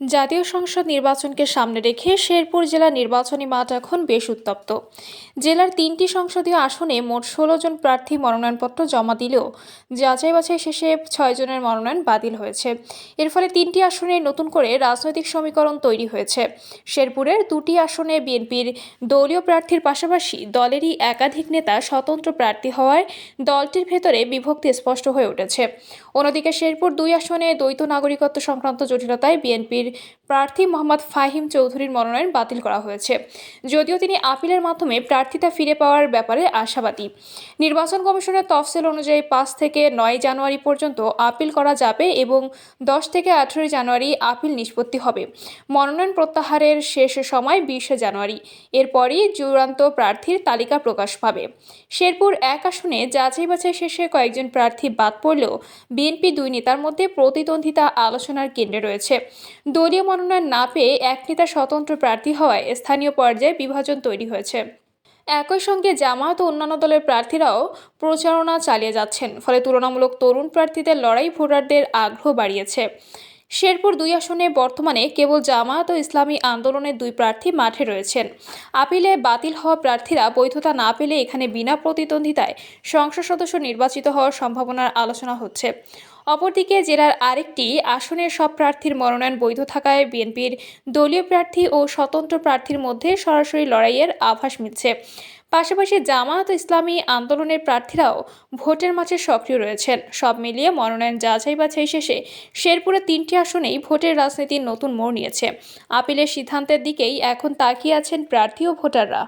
জাতীয় সংসদ নির্বাচনকে সামনে রেখে শেরপুর জেলা নির্বাচনী মাঠ এখন বেশ উত্তপ্ত। জেলার তিনটি সংসদীয় আসনে মোট ষোলো জন প্রার্থী মনোনয়নপত্র জমা দিলেও যাচাই বাছাই শেষে ছয় জনের মনোনয়ন বাতিল হয়েছে। এর ফলে তিনটি আসনে নতুন করে রাজনৈতিক সমীকরণ তৈরি হয়েছে। শেরপুরের দুটি আসনে বিএনপির দলীয় প্রার্থীর পাশাপাশি দলেরই একাধিক নেতা স্বতন্ত্র প্রার্থী হওয়ায় দলটির ভেতরে বিভক্তি স্পষ্ট হয়ে উঠেছে। অন্যদিকে শেরপুর দুই আসনে দ্বৈত নাগরিকত্ব সংক্রান্ত জটিলতায় বিএনপির প্রার্থী মোহাম্মদ ফাহিম চৌধুরীর মনোনয়ন বাতিল করা হয়েছে। যদিও তিনি আপিলের মাধ্যমে প্রার্থিতা ফিরে পাওয়ার ব্যাপারে আশাবাদী। নির্বাচন কমিশনের তফসিল অনুযায়ী পাঁচ থেকে নয় জানুয়ারি পর্যন্ত আপিল করা যাবে এবং দশ থেকে আঠেরোই জানুয়ারি আপিল নিষ্পত্তি হবে। মনোনয়ন প্রত্যাহারের শেষ সময় বিশে জানুয়ারি। এরপরই চূড়ান্ত প্রার্থীর তালিকা প্রকাশ পাবে। শেরপুর এক আসনে যাচাই বাছাই শেষে কয়েকজন প্রার্থী বাদ পড়লেও বিএনপি দুই নেতার মধ্যে প্রতিদ্বন্দ্বিতা আলোচনার কেন্দ্রে রয়েছে। দলীয় মনোনয়ন না পেয়ে এক নেতা স্বতন্ত্র প্রার্থী হওয়ায় স্থানীয় পর্যায়ে বিভাজন তৈরি হয়েছে। একই সঙ্গে জামায়াত ও অন্যান্য দলের প্রার্থীরাও প্রচারণা চালিয়ে যাচ্ছেন, ফলে তুলনামূলক তরুণ প্রার্থীদের লড়াই ভোটারদের আগ্রহ বাড়িয়েছে। শেরপুর দুই আসনে বর্তমানে কেবল জামায়াত ও ইসলামী আন্দোলনের দুই প্রার্থী মাঠে রয়েছেন। আপিলে বাতিল হওয়া প্রার্থীরা বৈধতা না পেলে এখানে বিনা প্রতিদ্বন্দ্বিতায় সংসদ সদস্য নির্বাচিত হওয়ার সম্ভাবনার আলোচনা হচ্ছে। অপরদিকে জেলার আরেকটি আসনের সব প্রার্থীর মনোনয়ন বৈধ থাকায় বিএনপির দলীয় প্রার্থী ও স্বতন্ত্র প্রার্থীর মধ্যে সরাসরি লড়াইয়ের আভাস মিলছে। পাশাপাশি জামায়াত ইসলামী আন্দোলনের প্রার্থীরাও ভোটের মাঝে সক্রিয় রয়েছেন। সব মিলিয়ে মনোনয়ন যাচাই বাছাই শেষে শেরপুরে তিনটি আসনেই ভোটের রাজনীতির নতুন মোড় নিয়েছে। আপিলের সিদ্ধান্তের দিকেই এখন তাকিয়ে আছেন প্রার্থী ও ভোটাররা।